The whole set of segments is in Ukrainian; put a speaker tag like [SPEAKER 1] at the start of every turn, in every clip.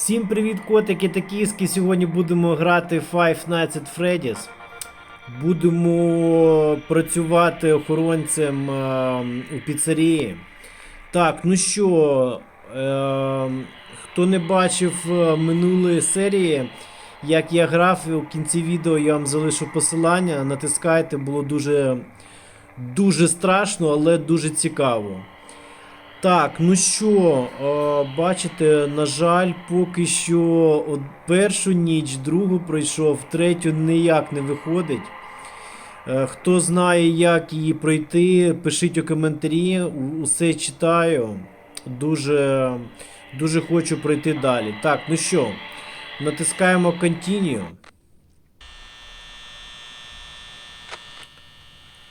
[SPEAKER 1] Всім привіт, котики та кіски. Сьогодні будемо грати Five Nights at Freddy's. Будемо працювати охоронцем е, у піцерії. Так, ну що, е, хто не бачив е, минулої серії, як я грав, у кінці відео я вам залишу посилання. Натискайте, було дуже, дуже страшно, але дуже цікаво. Так, ну що, е, бачите, на жаль, поки що от першу ніч, другу пройшов, третю ніяк не виходить. Е, хто знає, як її пройти, пишіть у коментарі, усе читаю. Дуже, дуже хочу пройти далі. Так, ну що, натискаємо Continue.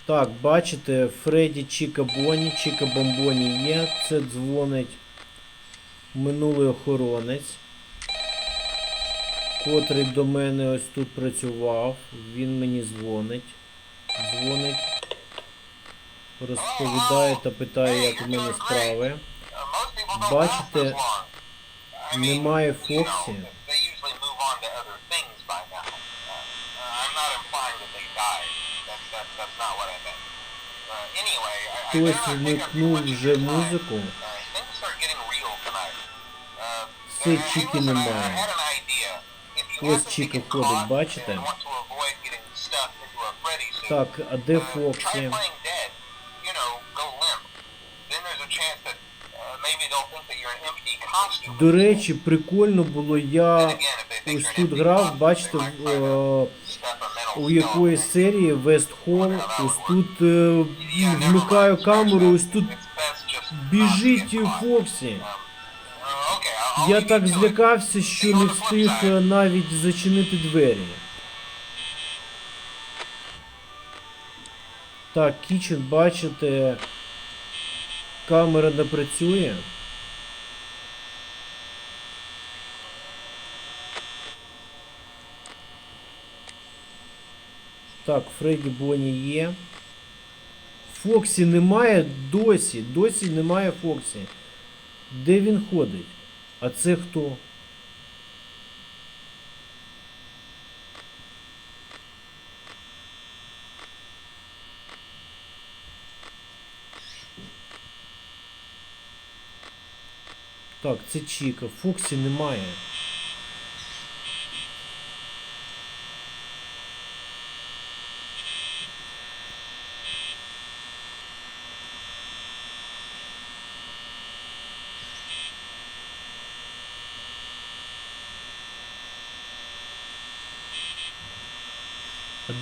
[SPEAKER 1] Так, бачите, Фредді Чіка Бонні, Чіка Бомбоні є. Це дзвонить минулий охоронець, котрий до мене ось тут працював. Він мені дзвонить. Дзвонить. Розповідає та питає, як у мене справи. Бачите, немає Фоксі. Хтось вмикнув вже музику.
[SPEAKER 2] Все чіки немає.
[SPEAKER 1] Ось Чіка ходить, бачите? Так, а де Фоксі? До речі, прикольно було, я ось тут грав, бачите, е, у якоїсь серії Hall, ось тут е, вмикаю камеру, ось тут біжить Фоксі. Я так злякався, що не встиг е, навіть зачинити двері. Так, кічен, бачите, камера не працює. Так, Фредді Бонні є. Фоксі немає досі. Досі немає Фоксі. Де він ходить? А це хто? Так, це Чіка. Фоксі немає.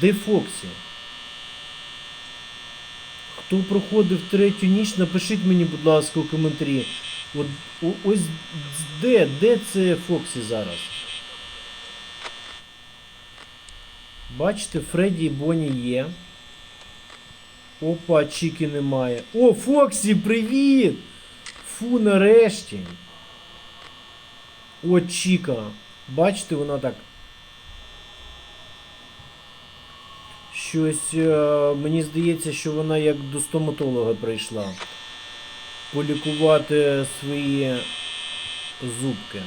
[SPEAKER 1] Де Фоксі? Хто проходив третю ніч, напишіть мені, будь ласка, у коментарі. От ось де, де це Фоксі зараз? Бачите, Фредді і Бонні є. Опа, Чіки немає. О, Фоксі, привіт! Фу, нарешті. О, Чіка. Бачите, вона так. Щось е, мені здається, що вона як до стоматолога прийшла. Полікувати свої зубки.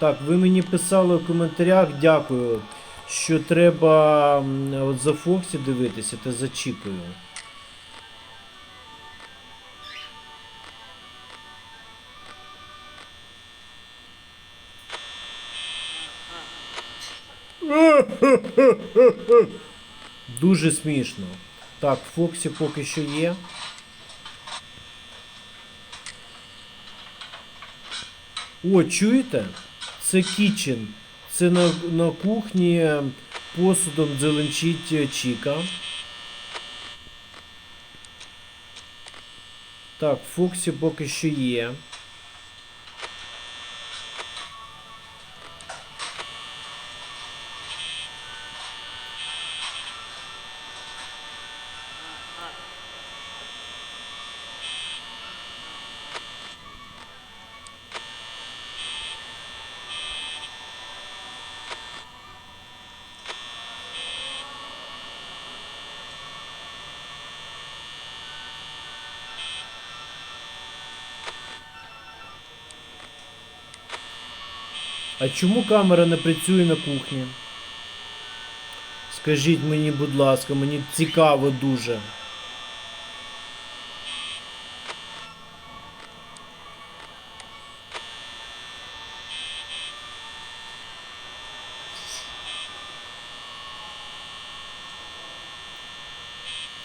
[SPEAKER 1] Так, ви мені писали у коментарях, дякую, що треба от за Фоксі дивитися та за Чікою. Дуже смішно. Так, Фоксі поки що є. О, чуєте? Це кічен. Це на, на кухні посудом дзеленчить Чіка. Так, Фоксі поки що є. А чому камера не працює на кухні? Скажіть мені, будь ласка, мені цікаво дуже.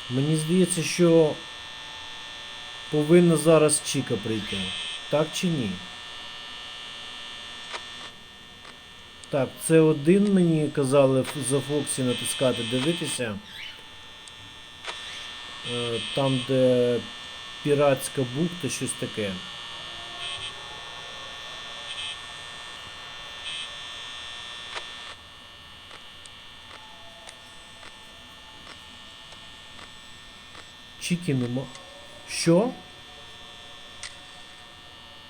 [SPEAKER 1] Мені здається, що повинна зараз Чіка прийти. Так чи ні? Так, це один мені казали за Фоксі натискати, дивитися. Е, Там, де піратська бухта, щось таке. Чіки нема. Що?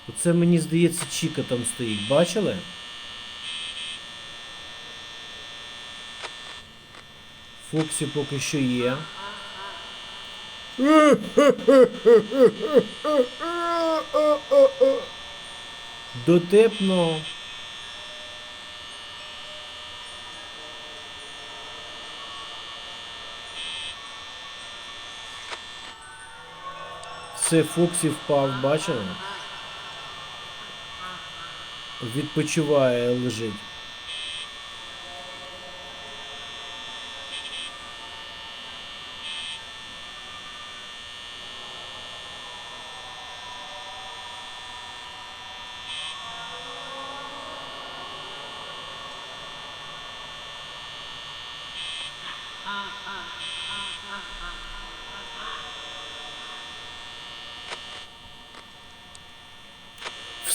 [SPEAKER 1] Оце мені здається, Чіка там стоїть. Бачили? Фоксі поки що є. Дотепно. Все, Фоксі впав, бачили? Відпочиває, лежить.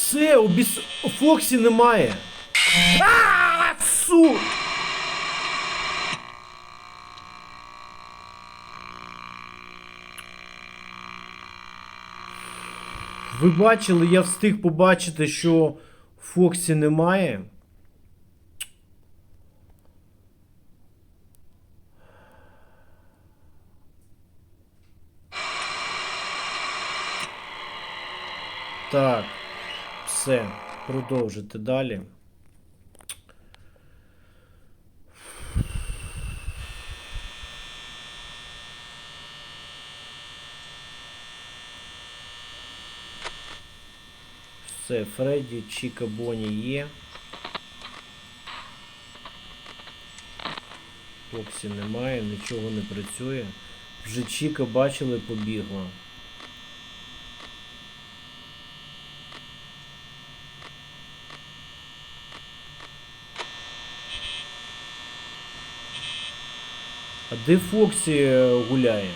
[SPEAKER 1] Все, у біс... Фоксі немає. А, су! Ви бачили, я встиг побачити, що Фоксі немає. Так, все, продовжити далі. Все, Фредді, Чіка, Боні є. Фоксі немає, нічого не працює. Вже Чіка бачили, побігла. А де Фоксі е, гуляє?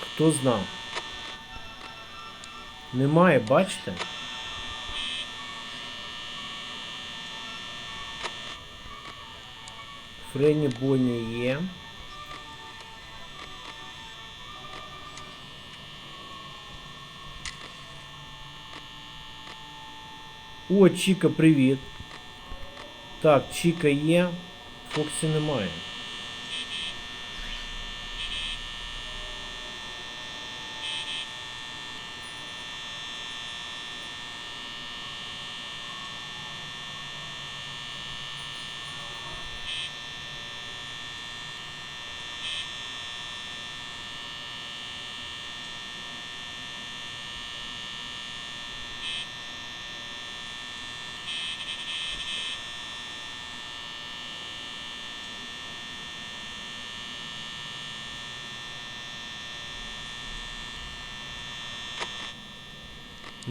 [SPEAKER 1] Хто знав? Немає, бачите? Френі Боні є. О, Чіка, привіт. Так, Чіка є. Фоксі немає.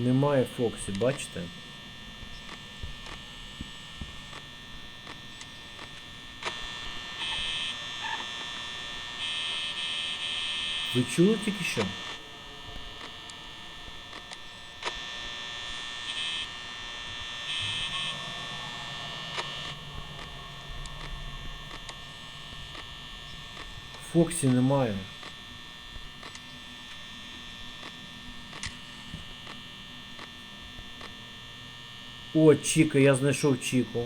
[SPEAKER 1] Немає Фоксі, бачите? Ви чули тільки що? Фоксі немає. О, Чіка, я знайшов Чіку.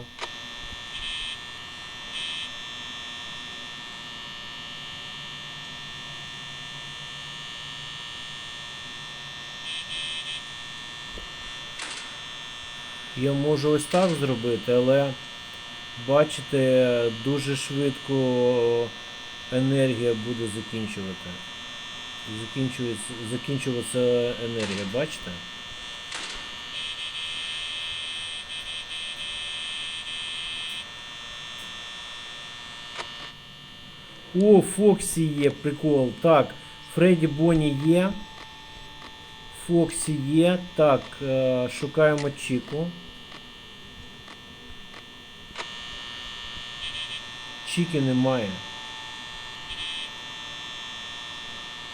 [SPEAKER 1] Я можу ось так зробити, але бачите, дуже швидко енергія буде закінчувати. Закінчується, енергія, бачите? О, Фоксі є, прикол. Так, Фредді Бонні є. Фоксі є. Так, е, шукаємо Чіку. Чіки немає.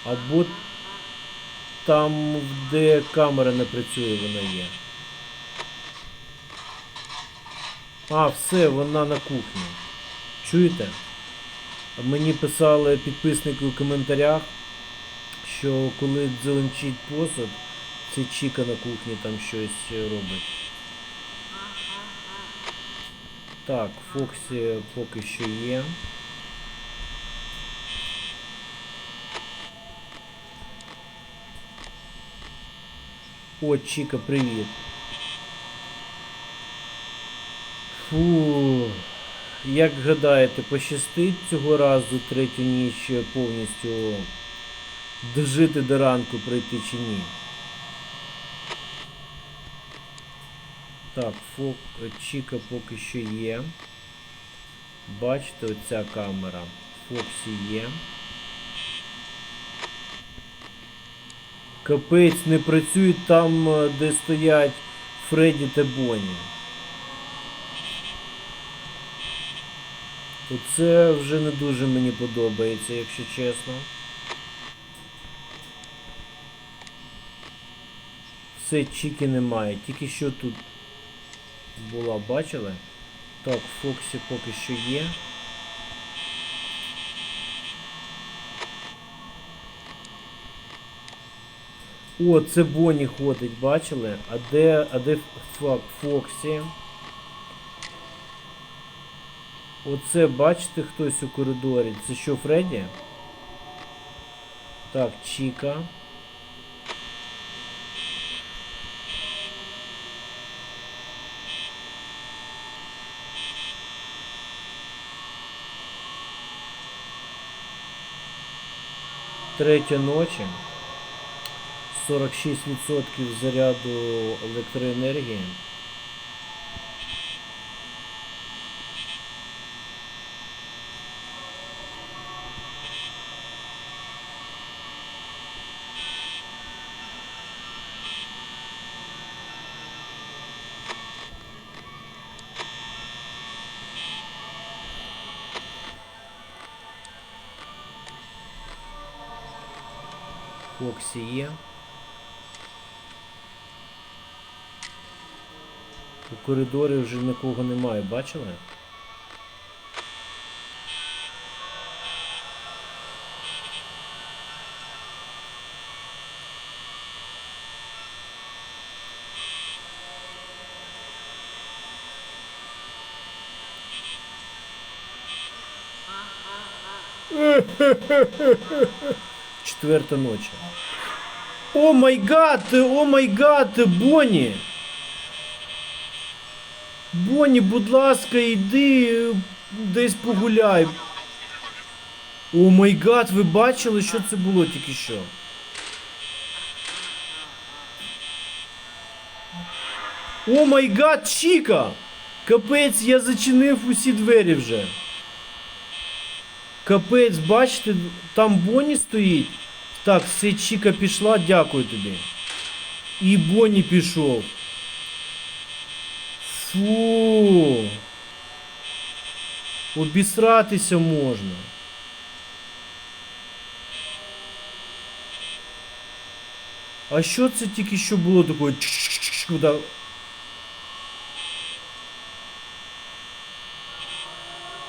[SPEAKER 1] Або там, де камера не працює, вона є. А, все, вона на кухні. Чуєте? Мені писали підписники у коментарях, що коли дзеленчить посуд, це Чіка на кухні там щось робить. Так, Фоксі поки що є. О, Чіка, привіт. Фу. Як гадаєте, пощастить цього разу третю ніч повністю дожити до ранку пройти чи ні? Так, фок... Чіка поки що є. Бачите, оця камера. Фоксі є. Капець не працює там, де стоять Фредді та Бонні. Оце вже не дуже мені подобається, якщо чесно. Все, Чіки немає. Тільки що тут була, бачили? Так, Фоксі поки що є. О, це Бонні ходить, бачили? А де, а де фак, Фоксі? Оце бачите хтось у коридорі? Це що, Фредді? Так, Чіка. Третя ночі. 46% заряду електроенергії. Фоксі є. У коридорі вже нікого немає, бачили? Четверта ночі. О май гад! О май гад! Бонні! Бонні, будь ласка, йди е, десь погуляй. О май гад, ви бачили, що це було тільки що? О май гад, Чіка! Капець, я зачинив усі двері вже. Капець, бачите, там Бонні стоїть. Так, все, Чіка пішла, дякую тобі. І Бонні пішов. Фу. Обісратися можна. А що це тільки що було таке?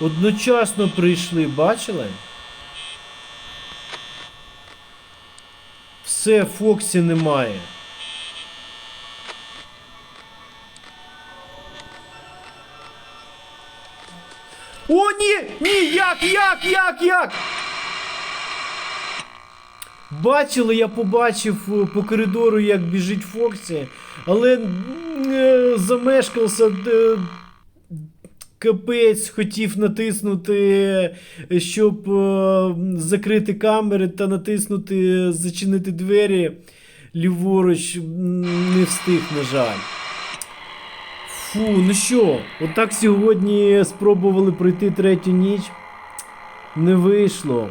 [SPEAKER 1] Одночасно прийшли, бачили? Все, Фоксі немає. О, ні! Ні! Як, як, як, як? Бачили, я побачив е, по коридору, як біжить Фоксі. Але е, замешкався. Капець хотів натиснути, щоб е, закрити камери та натиснути, зачинити двері ліворуч. Не встиг, на жаль. Фу, ну що, отак сьогодні спробували пройти третю ніч. Не вийшло.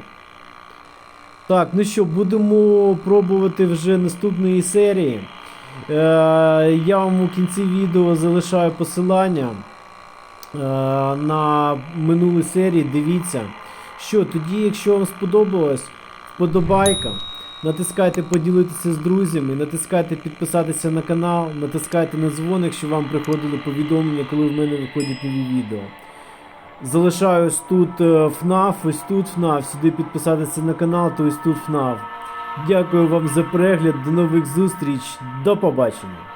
[SPEAKER 1] Так, ну що, будемо пробувати вже наступної серії. Е, я вам у кінці відео залишаю посилання на минулі серії. Дивіться. Що, тоді, якщо вам сподобалось, вподобайка. Натискайте поділитися з друзями, натискайте підписатися на канал, натискайте на дзвоник, щоб вам приходили повідомлення, коли в мене виходять нові відео. Залишаю ось тут е, FNAF, ось тут FNAF, сюди підписатися на канал, то ось тут FNAF. Дякую вам за перегляд, до нових зустріч, до побачення.